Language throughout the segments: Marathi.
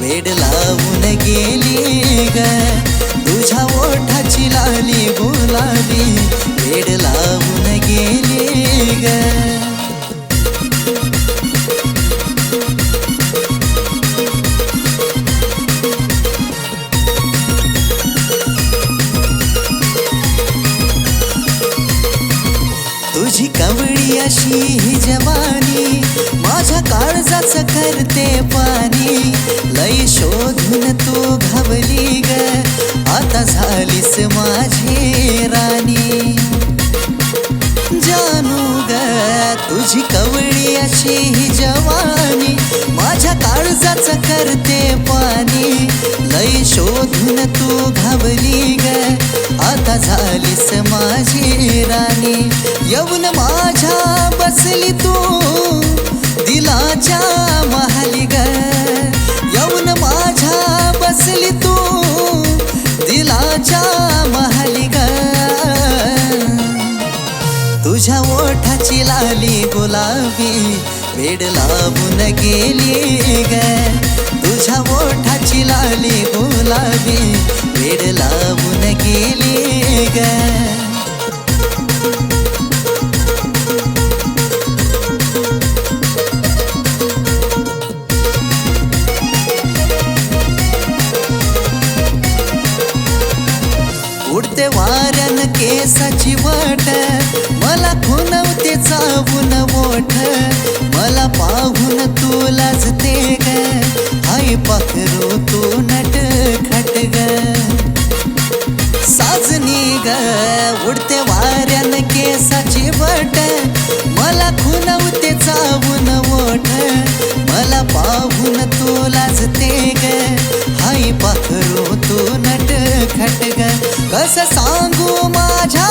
वेड लावून गेली ग. तुझ्या ओठाची लाली गुलाबी वेड लावून गेली ग. तुझी कवळी अशी ही जवानी माझ्या काळजाच करते पाणी. आई शोधून तू घावली ग. आता झालीस माझी राणी. जानू ग तुझी कवळी अशी ही जवानी. माझ्या काळजाच करते पाणी. लय शोधून तू घाबली ग. आता झालीस माझी राणी. येऊन माझ्या बसली तू. दिलाच्या तुझ्या महाली ग तुझ्या ओठाची लाली गुलाबी वेड लाभून गेली ग. तुझ्या ओठाची लाली गुलाबी वेड लाभून गेली ग. वट. मला खुनवते चावून मोठ. मला पाहून तू लाजते ग हाय पाखरू तू नट खट ग. साजनी ग उडते वाऱ्यान केसाची वट. मला खुनवते चावून मोठ. मला पाहून तू लाजते ग हाय पाखरू तू नट खट ग. कस सांगू माझ्या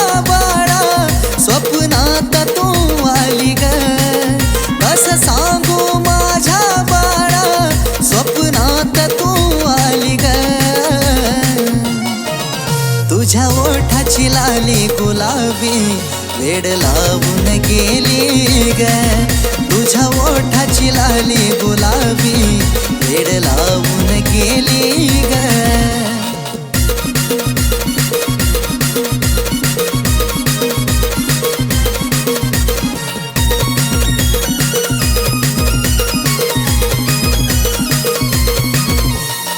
ओठाची लाली गुलाबी वेड लावून गेली ग. तुझ्या ओठाची लाली गुलाबी वेड लावून गेली ग.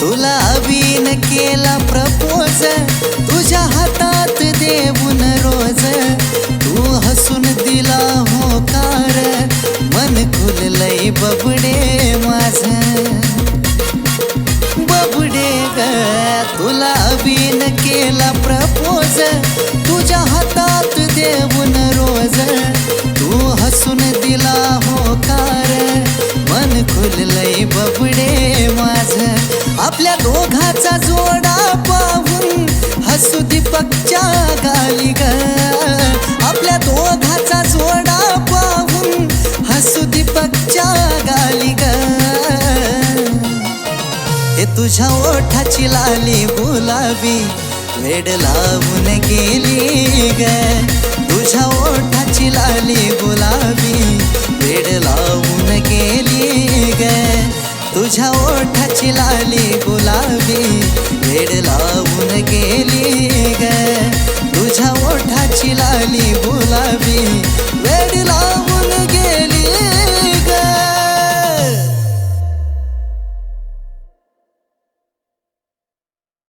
तुला अवीन केला प्रपोज. तुझ्या हातात देऊन रोज. तू हसून दिला होकार. मन खुललंय बबडे माझ. बबडे ग तुला अवीन केला प्रपोज. तुझ्या हातात देऊन रोज. तू हसून दिला होकार. तुझ्या ओठाची लाली गुलाबी वेड लावून गेली ग.